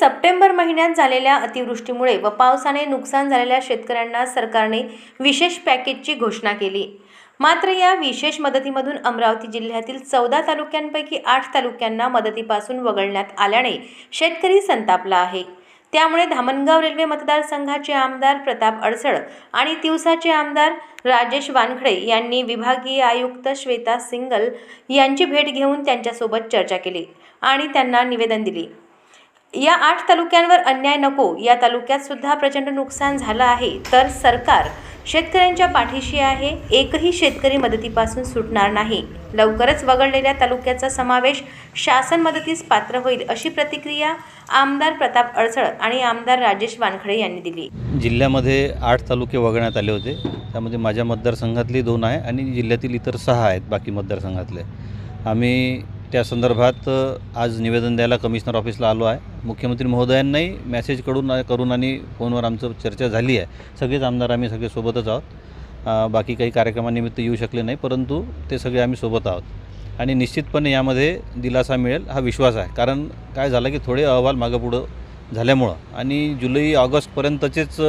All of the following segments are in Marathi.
सप्टेंबर महिन्यात झालेल्या अतिवृष्टीमुळे व पावसाने नुकसान झालेल्या शेतकऱ्यांना सरकारने विशेष पॅकेजची घोषणा केली. मात्र या विशेष मदतीमधून अमरावती जिल्ह्यातील चौदा तालुक्यांपैकी आठ तालुक्यांना मदतीपासून वगळण्यात आल्याने शेतकरी संतापला आहे. त्यामुळे धामणगाव रेल्वे मतदारसंघाचे आमदार प्रताप अडसळ आणि तिवसाचे आमदार राजेश वानखडे यांनी विभागीय आयुक्त श्वेता सिंगल यांची भेट घेऊन त्यांच्यासोबत चर्चा केली आणि त्यांना निवेदन दिली. या आठ तालुक्यांवर अन्याय नको. या तालुक्यात सुद्धा प्रचंड नुकसान झालं आहे. तर सरकार शेतकऱ्यांच्या पाठीशी आहे. एकही शेतकरी मदतीपासून सुटणार नाही. लवकरच वगळलेल्या तालुक्याचा समावेश शासन मदतीस पात्र होईल अशी प्रतिक्रिया आमदार प्रताप अडसळ आणि आमदार राजेश वानखडे यांनी दिली. जिल्ह्यामध्ये आठ तालुके वगळण्यात आले होते. त्यामध्ये माझ्या मतदारसंघातली दोन आहे आणि जिल्ह्यातील इतर सहा आहेत बाकी मतदारसंघातले. आम्ही त्या संदर्भात आज निवेदन द्यायला कमिशनर ऑफिसला आलो आहे. मुख्यमंत्री महोदयांनाही मेसेजकडून करून आणि फोनवर आमचं चर्चा झाली आहे. सगळेच आमदार आम्ही सगळे सोबतच आहोत. बाकी काही कार्यक्रमानिमित्त येऊ शकले नाही परंतु ते सगळे आम्ही सोबत आहोत. आणि निश्चितपणे यामध्ये दिलासा मिळेल हा विश्वास आहे. कारण काय झालं की थोडे अहवाल मागं पुढं झाल्यामुळं आणि जुलै ऑगस्टपर्यंतचेच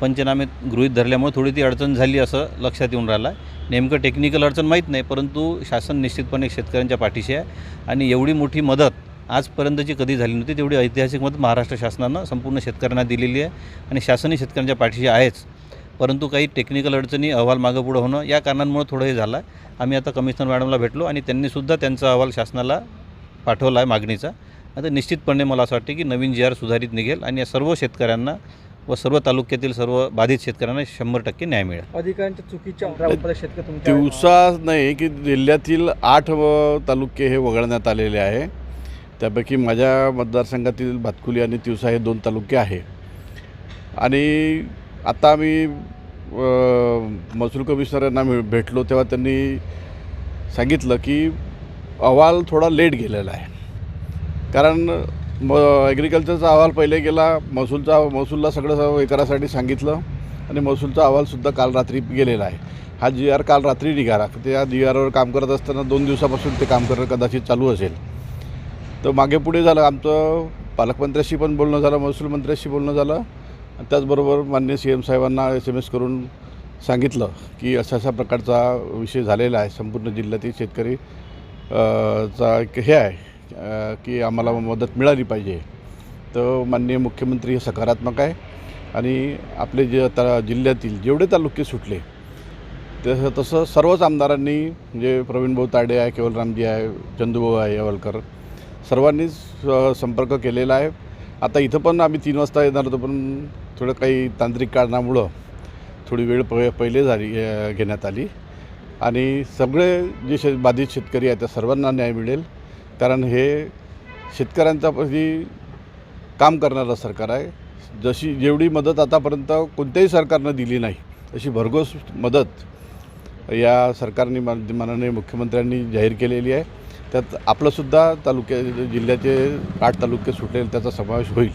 पंचनामे गृहीत धरल्यामुळे थोडी ती अडचण झाली असं लक्षात येऊन राहिलं आहे. नेमकं टेक्निकल अडचण माहीत नाही परंतु शासन निश्चितपणे शेतकऱ्यांच्या पाठीशी आहे. आणि एवढी मोठी मदत आजपर्यंतची कधी झाली नव्हती तेवढी ऐतिहासिक मदत महाराष्ट्र शासनानं संपूर्ण शेतकऱ्यांना दिलेली आहे आणि शासनही शेतकऱ्यांच्या पाठीशी आहेच. परंतु काही टेक्निकल अडचणी अहवाल मागं पुढं होणं या कारणांमुळे थोडं हे झालं. आहे आम्ही आता कमिशनर मॅडमला भेटलो आणि त्यांनीसुद्धा त्यांचा अहवाल शासनाला पाठवला आहे मागणीचा. आता निश्चितपणे मला असं वाटते की नवीन जी आर सुधारित निघेल आणि या सर्व शेतकऱ्यांना व सर्व तालुक्यातील सर्व बाधित शेतकऱ्यांना शंभर टक्के न्याय मिळेल. अधिकाऱ्यांच्या चुकीच्या शेतकरी तुमच्या दिवसा नाही की जिल्ह्यातील आठ व तालुके हे वगळण्यात आलेले आहे. त्यापैकी माझ्या मतदारसंघातील भातकुली आणि तिवसा हे दोन तालुके आहे. आणि आता आम्ही महसूल कमिशनरांना मिळ- भेटलो तेव्हा त्यांनी सांगितलं की अहवाल थोडा लेट गेलेला आहे. कारण म ॲग्रिकल्चरचा अहवाल पहिले गेला महसूलचा महसूलला सगळं हे करायसाठी सांगितलं आणि महसूलचा अहवालसुद्धा काल रात्री गेलेला आहे. हा जी आर काल रात्री निघाला. त्या जी आरवर काम करत असताना दोन दिवसापासून ते काम करणं कदाचित चालू असेल. तर मागे पुढे झालं आमचं पालकमंत्र्याशी पण बोलणं झालं महसूल मंत्र्याशी बोलणं झालं. त्याचबरोबर मान्य सी एम साहेबांना एस एम एस करून सांगितलं की अशा अशा प्रकारचा विषय झालेला आहे. संपूर्ण जिल्ह्यातील शेतकरी चा एक हे आहे. की आम्हाला मदत मिळाली पाहिजे. तर माननीय मुख्यमंत्री हे सकारात्मक आहे. आणि आपले जे आता जिल्ह्यातील जेवढे तालुके सुटले तसं तसं सर्वच आमदारांनी म्हणजे प्रवीणभाऊ ताडे आहे केवलरामजी आहे चंदूभाऊ आहे यवलकर सर्वांनीच संपर्क केलेला आहे. आता इथं पण आम्ही तीन वाजता येणार होतो पण थोडं काही तांत्रिक कारणामुळं थोडी वेळ प पहिले झाली घेण्यात आली. आणि सगळे जे शे बाधित शेतकरी आहेत त्या सर्वांना न्याय मिळेल. कारण हे शेतकऱ्यांचा प्रती काम करणारं सरकार आहे. जशी जेवढी मदत आतापर्यंत कोणत्याही सरकारनं दिली नाही तशी भरघोस मदत या सरकारने मान माननीय मुख्यमंत्र्यांनी जाहीर केलेली आहे. त्यात आपलंसुद्धा तालुक्या जिल्ह्याचे आठ तालुके सुटेल त्याचा समावेश होईल.